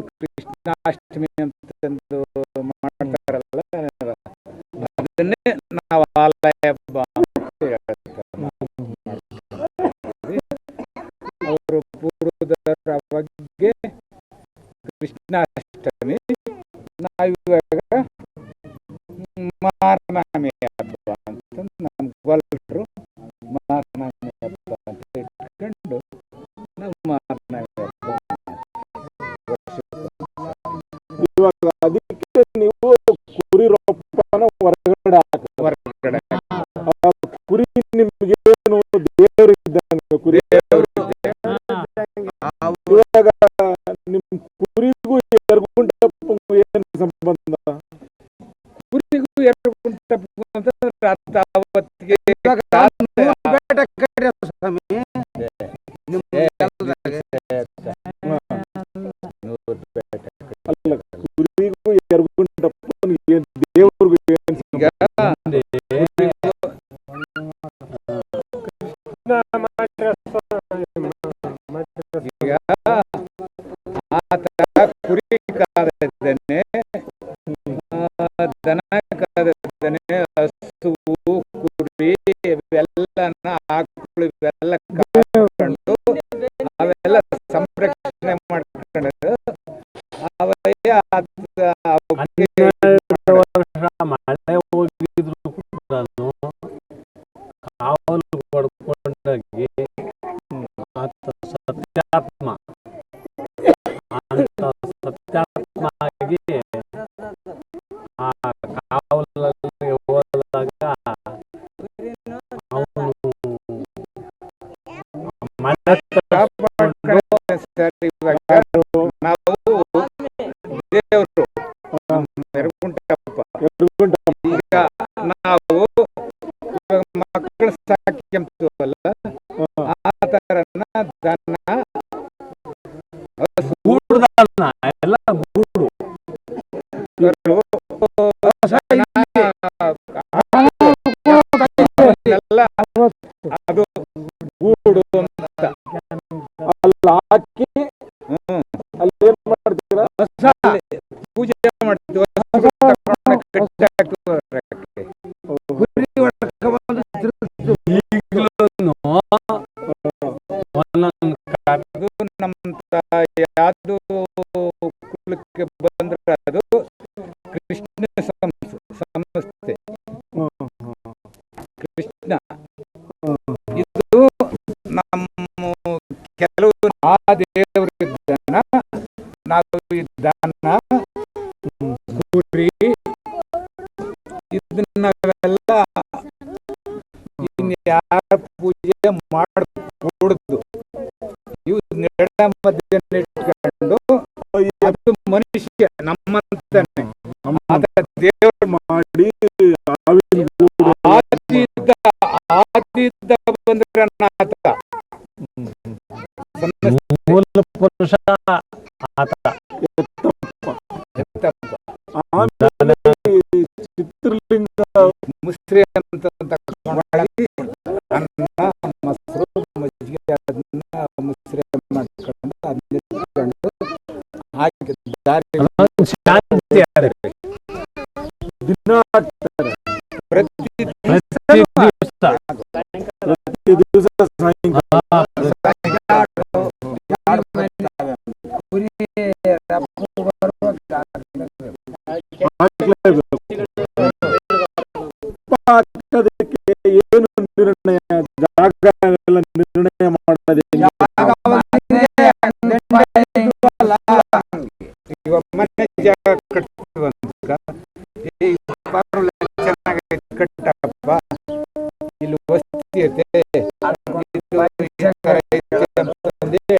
ಕೃಷ್ಣಾಷ್ಟಮಿ ಅಂತಂದು ಮಾಡ್ತಾರಲ್ಲ ಅದನ್ನೇ ನಾವು ಆಲಯ ಹಬ್ಬ ಅವರು ಪೂರ್ವದ ಬಗ್ಗೆ ಕೃಷ್ಣಾಷ್ಟಮಿ ನಾವು ಸಂಬಂಧ ಕುರಿಗೂ ಎರಡು ಗುಂಟಪ್ಪು ಅಂತಂದ್ರೆ ಅರ್ಥ ಅವತ್ತಿಗೆ la ಈಗ ನಾವು ಮಕ್ಕಳ ಸಾಕ್ಯಂತೀವಲ್ಲ ಆ ತರ ದನ ಎಲ್ಲ ಗೂಡು. ಅದು ಗೂಡು ಅಂತ. ಅಲ್ಲಿ ಹಾಕಿ. ಅಲ್ಲಿ ಏನ್ ಮಾಡ್ತೀರಾ? ಪೂಜೆ ಮಾಡ್ತೀವಿ ಹಸು ತಗೊಂಡು ಕಟ್ಟಿ ಹಾಕ್ತೀವಿ ಹೊರಕ್ಕೆ. ಕುರಿ ಹೊಡ್ಕ ಬಂದು ತಿರುಗಿಸ್ತು. ಈಗಲೂ ಒಂದೊಂದು ಅದು ನಮ್ಮ ಯಾವುದು ಕುಲಕ್ಕೆ ಬಂದ್ರೆ ಅದು ಕೃಷ್ಣ ಸಂಸ್, ಸಂಸ್ಥೆ ಕೃಷ್ಣ ಇದು ನಮ್ಮ ಕೆಲವು ಆ ದೇವರಿದ್ದನ ನಾವು ಇದ್ದಾನ ಕುರಿ ಪೂಜೆ ಮಾಡಕೂಡದು ಇವು ನೆಡ ಮಧ್ಯ ಇಟ್ಕೊಂಡು ಅದು ಮನುಷ್ಯ ನಮ್ಮಂತಾನೆ. ದೇವರು ಮಾಡಿ ಆದಿದ್ದ ಆದಿದ್ದ ಬಂದ್ರೆ ಆತ ಮೂಲ ಪುರುಷ ಆತ. ಚಿತ್ರಲಿಂಗ ಮುಸ್ರಿ ಅಂತ ದಾರಿ ಶಾಂತಿ. ದಿನ ಪ್ರತಿ ದಿವಸ ಏನು ನಿರ್ಣಯ ಜಾಗ ನಿರ್ಣಯ ಜಾಗ ಕಟ್ತೀವಂತ ಕಟ್ಟಪ್ಪ ಇಲ್ಲಿ ವಸ್ತಿ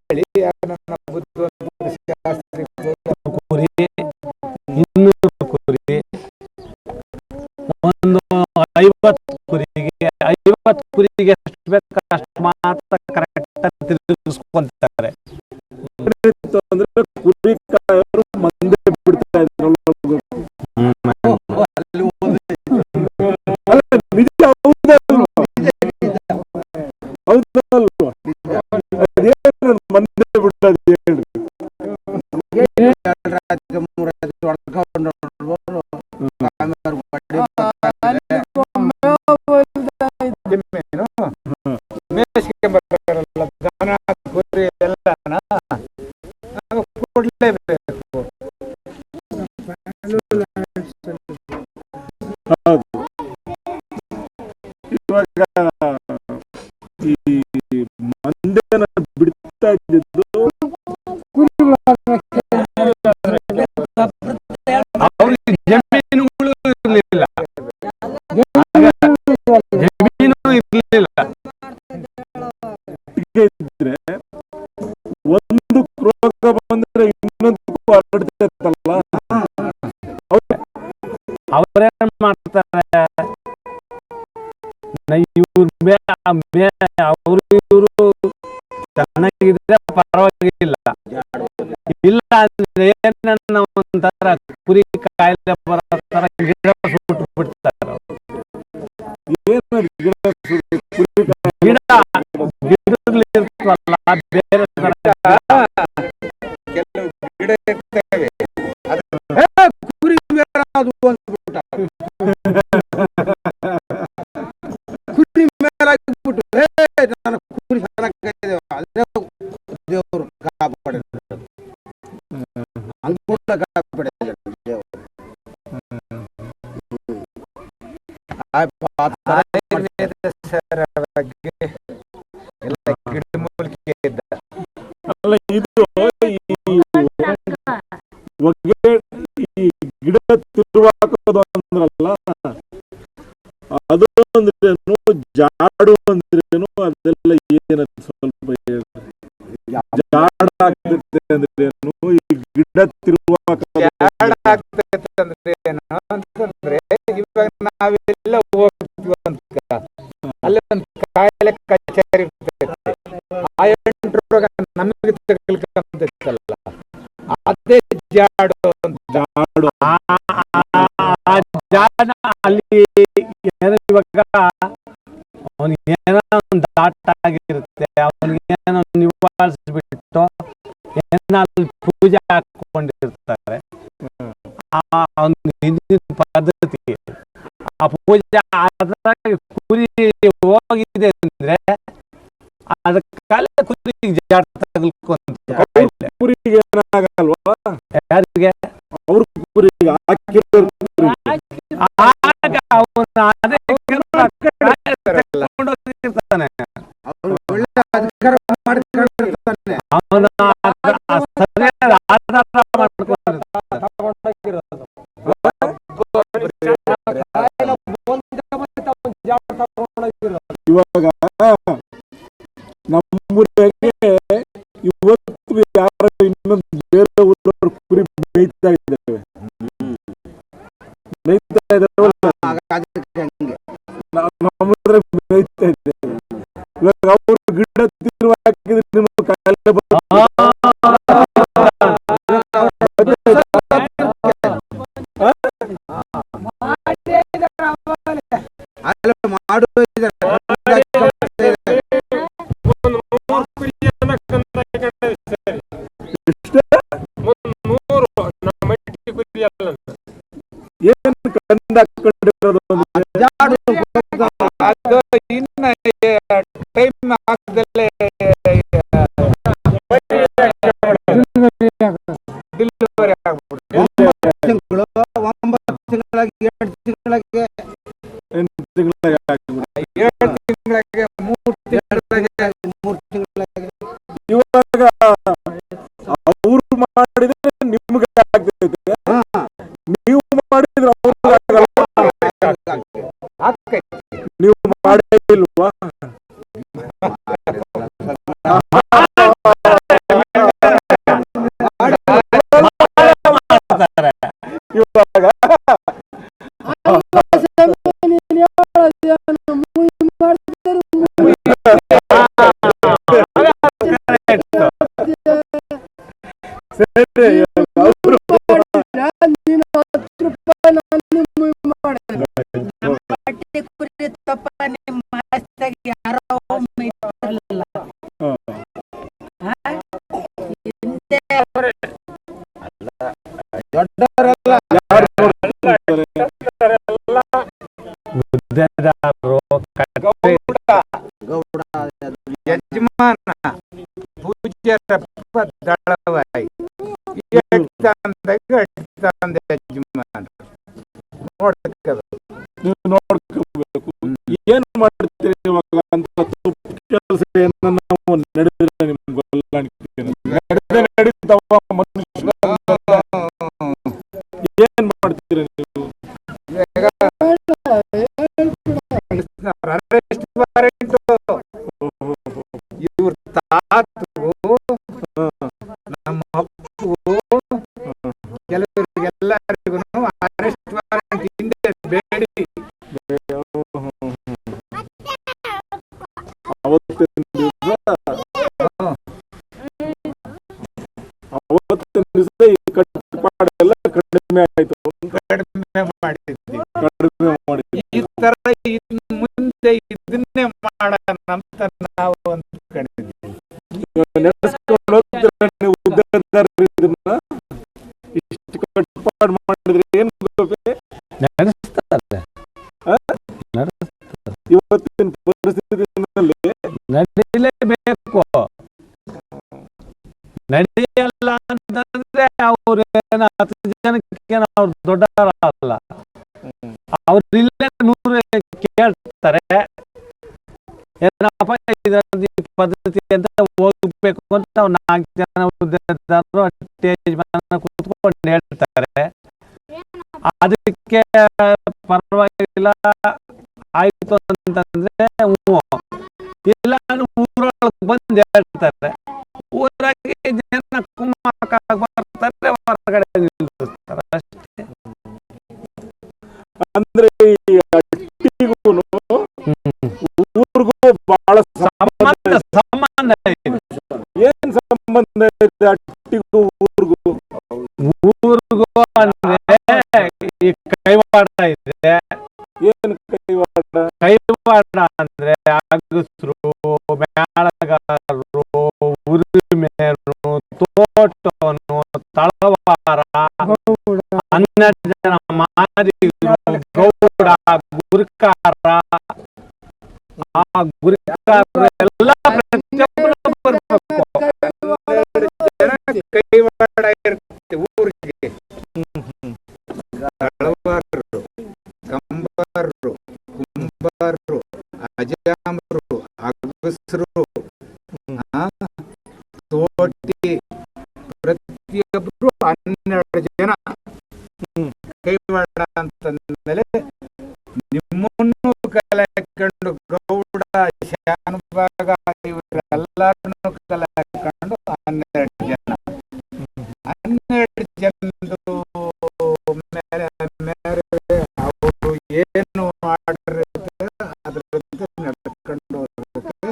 ಹೇಳಿ ಬುದ್ಧಿ ಕುರಿ ಒಂದು ಐವತ್ತು ಕುರಿಗೆ ಐವತ್ತು ಕುರಿಗೆ ಮಾತ್ರ ಕರೆಕ್ಟ್ ತಿರುಗಿಸ್ಕೊಂತಾರೆ ಕುರಿ ಹೌದಲ್ವಾ? ಅದೇನು ಮಂದೆ ಬಿಡೋದು ಬಂದ್ರೆ ಇನ್ನೊಂದಕ್ಕೂ ಹರಡ್ತೈತಲ್ಲ ಅವ್ರೇನ್ ಮಾಡ್ತಾರೆ? ಇವ್ರ ಅವರು ಇವರು ಚೆನ್ನಾಗಿದ್ರೆ ಪರವಾಗಿಲ್ಲ. ಇಲ್ಲ ಅಂದ್ರೆ ಏನನ್ನ ಒಂಥರ ಕುರಿ ಕಾಯಿಲೆ ಬರೋ ತರ ಗಿಡ ಸುಟ್ಟು ಬಿಡ್ತಾರೆ. ಗಿಡ ಸುಡು- ಕುರಿ ಗಿಡ ಗಿಡದಲ್ಲಿ ಇರ್ತವಲ್ಲ ಬೇರೆ ತರ ಏ, ಕುರಿ ಅದು ಕುರಿ ಮೇಲಾಗ್ಬಿಟ್ಟು ಏ ನನ್ನ ಕುರಿ ಅದೇ ದೇವರು ಕಾಪಾಡಿ ಅಂದ್ಬಿಟ್ಟ ಕಾಪಾಡಿ ದೇವರು ಬಗ್ಗೆ ತಿರುವಾಕೋದು ಅಂದ್ರಲ್ಲ ಅದು ಅಂದ್ರೇನು ಜಾಡು ಅಂದ್ರೇನು ಅದೆಲ್ಲ ಏನಂತ ಸ್ವಲ್ಪ ಹೇಳ್ರಿ. ಜಾಡ ಆಗ್ತೈತೆ ಅಂದ್ರೇನು ಈ ಗಿಡ ಇವಾಗ ನಾವೆಲ್ಲ ಹೋಗ್ತೀವಿ ಅಂತ. ಅಲ್ಲಿ ಒಂದು ಕಾಯಿಲೆ ಕಚೇರಿ ಇರ್ತೈತೆ. ಆ ಎಂಟು ರೋಗ ನಮಗೆ ತಗಲ್ಕಂತೈತಲ್ಲ ಅದೇ ಜಾಡು ಅಂತ. ಜಾಡು. ಆ ಅಲ್ಲಿ ಏನೋ ಇವಾಗ ಅವನಿಗೆ ಏನೋ ಒಂದು ದಾಟ ಆಗಿರುತ್ತೆ ಅವನಿಗೆ ಏನೋ ನಿವಾರಿಸ್ಬಿಟ್ಟು ಏನೋ ಅಲ್ಲಿ ಪೂಜೆ ಹಾಕೊಂಡಿರ್ತಾರೆ ಹಿಂದಿನ ಪದ್ಧತಿ ಆ ಪೂಜೆ ಅದ್ರಾಗ ಕುರಿ ಹೋಗಿದೆ ಅಂದ್ರೆ ಅದಕ್ಕೆ ಕಾಲ ಕುರಿ ಜಾಡ ತಗಲ್ಕೊಂತ ಕುರಿಗೆ ಏನಾಗಲ್ವಾ? ಯಾರಿಗೆ? ಅವ್ರ ಕುರಿಗೆ ಹಾಕಿರೋ ಇವಾಗ ನಮ್ಮೂರಿಗೆ ಇವತ್ತು ಯಾರ ಇನ್ನೊಂದು ಬೇರೆ ಊರವ್ರ ಕುರಿ ಮೇಯ್ತಾ ಇದ್ದೇವೆ. ಮೇಯ್ತಾ ಇದ್ದೇವೆ ಗಿಡ ತಿರುವ ಹಾಕಿದ್ರೆ ನಿಮ್ಗೆ ಕಾಯಿಲೆ ಬರುತ್ತೆ. ಅಲ್ಲ ಮಾಡುವ ಇಷ್ಟೇ ಏನು ಕಂಡ ಹಾಕೊಂಡಿರೋದು ಅಂದ್ರೆ ಜಾಡು ಅದು ಇನ್ನ ಟೈಮ್ ಹಾಕದಲ್ಲೇ ಡಿಲಿವರಿ ಆಗ್ಬಿಡುತ್ತೆ. ತಿಂಗಳು ಒಂಬತ್ತು ತಿಂಗಳಾಗಿ ಎರಡು ತಿಂಗಳಿಗೆ. ಎಂಟು ತಿಂಗಳ ಹಾಕಿಬಿಡು ಎರಡು ತಿಂಗಳಿಗೆ ಮೂರು ತಿಂಗಳಿಗೆ ಮೂರು ತಿಂಗಳಿಗೆ. ಇವಾಗ ಅವ್ರು ಮಾಡಿದ್ರೆ ನಿಮ್ಗೆ ಆಗ್ತೈತೆ. ನೀವು ಮಾಡಿದ್ರೆ ಅವ್ರಿಗೆ ಆಗಲ್ಲ. ನೀವು ಮಾಡೇ ಇಲ್ವಾ? ಇವಾಗ ಕಟ್ಟೆ ಗೌಡ ಯಜಮಾನ ಪೂಜ್ಯರಪ್ಪ ದಳವಾಯಿ ನೋಡ್ಕೋಬೇಕು ಏನ್ ಮಾಡ್ತೀರಿ ಇವಾಗ ಅಂತ ಕೆಲಸ ಏನನ್ನ ನಡೆದೇ ನಡೀತಾವ ಮನುಷ್ಯ ಏನ್ ಮಾಡ್ತೀರಿ ನೀವು ಅರೆಸ್ಟ್ ಇವ್ರ ತಾತು ನಮ್ಮ ಅಪ್ಪು ಕೆಲವರಿಗೆಲ್ಲರಿಗೂ ಅರೆಸ್ಟ್ ಹಿಂದೆ ಬೇಡಿ ಕಡಿಮೆ ಆಯ್ತು ಕಡಿಮೆ ಮಾಡಿದ್ವಿ ಕಡಿಮೆ ಮಾಡಿದ್ವಿ ಈ ತರ ಇನ್ ಮುಂದೆ ಇದನ್ನೇ ಮಾಡೋಣ ಅಂತ ನಾವು ಕಟ್ಟುಪಾಡು ಮಾಡಿದ್ರೆ ಏನ್ ನಡೆಸ್ತಾರೆ ಇವತ್ತಿನ ಪರಿಸ್ಥಿತಿನಲ್ಲಿ ನಡೀಲೇಬೇಕು ನಡೆಯಲ್ಲ ಅಂತಂದ್ರೆ ಅವ್ರೇನ ಹತ್ತು ಜನಕ್ಕೆ ಅವ್ರು ದೊಡ್ಡವರಲ್ಲ. ಅವ್ರಿಲ್ಲ ನೂರು ಕೇಳ್ತಾರೆ. ಏನಪ್ಪ ಪದ್ಧತಿ ಅಂತ ಹೋಗ್ಬೇಕು ಅಂತ ನಾಲ್ಕು ಜನ ಉದ್ಯೋಗದಾರರು ಸ್ಟೇಜ್ ಕೂತ್ಕೊಂಡು ಹೇಳ್ತಾರೆ. ಅದಕ್ಕೆ ಪರವಾಗಿಲ್ಲ, ಆಯ್ತು ಅಂತಂದ್ರೆ ಇಲ್ಲ ಊರೊಳಗೆ ಬಂದು ಹೇಳ್ತಾರೆ. ಊರಾಗಿ ಜನ ಕುಮ್ಮಕ್ಕ ಬರ್ತಾರೆ ಹೊರಗಡೆ ನಿಲ್ಲಿಸ್ತಾರೆ ಅಷ್ಟೇ. ಅಂದ್ರೆ ಬಹಳ ಸಂಬಂಧ ಏನ್ ಸಂಬಂಧ ಇದೆ ಅಟ್ಟಿಗೂ ಊರಿಗೂ? ಊರಿಗೂ ಅಂದ್ರೆ ಈ ಕೈವಾಡ ಇದೆ. ಏನ್ ಕೈವಾಡ? ಕೈವಾಡ ಅಂದ್ರೆ ಅಗಸ್ರು ಮೇಳಗಾರರು ಉರಿಮೇರು ತೋಟನು ತಳವಾರ ಹನ್ನೆರಡು ಜನ ಮಾರಿ ಗೌಡ ಗುರುಕಾರ ಆ ಗುರಿ ಎಲ್ಲ ಬರ್ಬೇಕು ಕೈವಾಡ ಇರುತ್ತೆ ಊರಿಗೆ ತಳವಾರರು ಕಂಬಾರರು ಕುಂಬಾರರು ಅಜಾಮರು ಅಗಸರು ತೋಟಿ ಪ್ರತಿಯೊಬ್ರು ಹನ್ನೆರಡು ಜನ ಕೈವಾಡ ಅಂತಂದ್ಮೇಲೆ ನಿಮ್ಮನ್ನು ಕಲೆಕೊಂಡು ಗೌಡ ಶಾನುಭಾಗ ಇವರೆಲ್ಲರನ್ನು ಕಲೆಕೊಂಡು ಹನ್ನೆರಡು ಜನ. ಹನ್ನೆರಡು ಜನದು ಮೇಲೆ ಮೇಲೆ ಅವರು ಏನು ಮಾಡಿರುತ್ತೆ ಅದ್ರ ಅದರಂತೆ ನಡ್ಕೊಂಡು ಹೋಗ್ಬೇಕು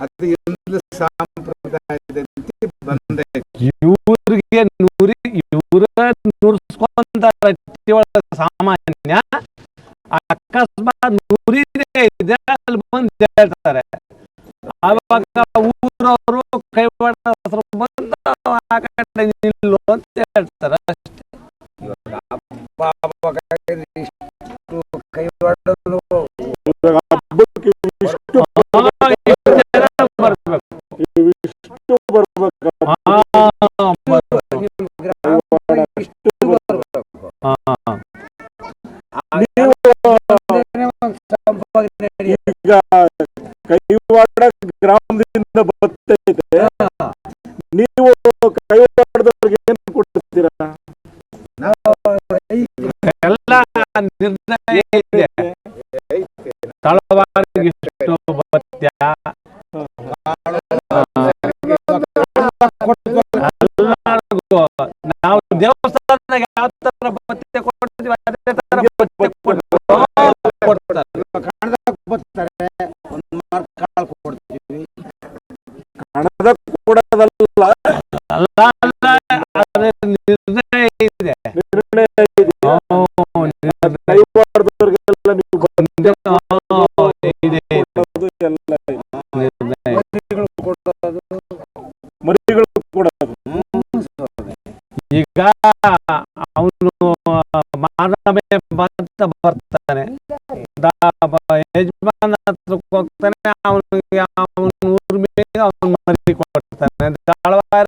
ಅದು ಒಂದು ಸಂಪ್ರದಾಯದಂತೆ ಬಂದೆ ಇವ್ರಿಗೆ ನೂರಿ ಇವ್ರ ನುರ್ಸ್ಕೊಂತಾರ ಸಾಮಾನ್ಯ ಅಕಸ್ಮಾತ್ ನುರಿದೇ ಇದೆ ಅಲ್ಲಿ ಬಂದು ಹೇಳ್ತಾರೆ. ಅವಾಗ ಊರವರು ಕೈವಾಡ ಹೆಸರು ಬಂದು ಆ ಕಡೆ ನಿಲ್ಲು ಅಂತ ಹೇಳ್ತಾರೆ ಅಷ್ಟೇ. ಇಷ್ಟು ಬರ್ಬೇಕು. ಈಗ ಕೈವಾಡ ಗ್ರಾಮದಿಂದ ಬರ್ತೈತೆ ನೀವು ಕೈವಾಡದವ್ರಿಗೆ ಏನ್ ಕೊಡ್ತೀರಾ? ಎಲ್ಲ ನಿರ್ಣಯ ಇದೆ. ತಳವಾರಿಗೆ ಇಷ್ಟು ಭತ್ಯ ನಾವು ದೇವಸ್ಥಾನದಾಗ ಯಾವ ತರ ಭತ್ಯೆ ಕೊಡ್ತೀವಿ ಅದೇ ಅಲ್ಲ ಅಲ್ಲ ಅದ್ರ ನಿರ್ಣಯ ಇದೆ ನಿರ್ಣಯ ಇದೆ. ಹ್ಞೂ, ನಿರ್ಣಯ ದೈವಾರ್ಧವ್ರಿಗೆಲ್ಲ ನೀವು ಬಂದು ಹ್ಞೂ, ಇದೆ ಇದೆ, ಕೊಡೋದು ಎಲ್ಲ ಇದೆ. ನಿರ್ಣಯ ಮರಿಗಳು ಕೊಡೋದು ಮರಿಗಳು ಕೊಡೋದು ಈಗ ಅವನು ಮಾನವೇ ಬಂತ ಬರ್ತಾನೆ ಯಜಮಾನ ಹತ್ರಕ್ಕೆ ಹೋಗ್ತಾನೆ ಅವನಿಗೆ ಅವನ ಮೇಲೆ ಅವನು ಮರಿ ಕೊಡ್ತಾನೆ ದಾಳವಾರ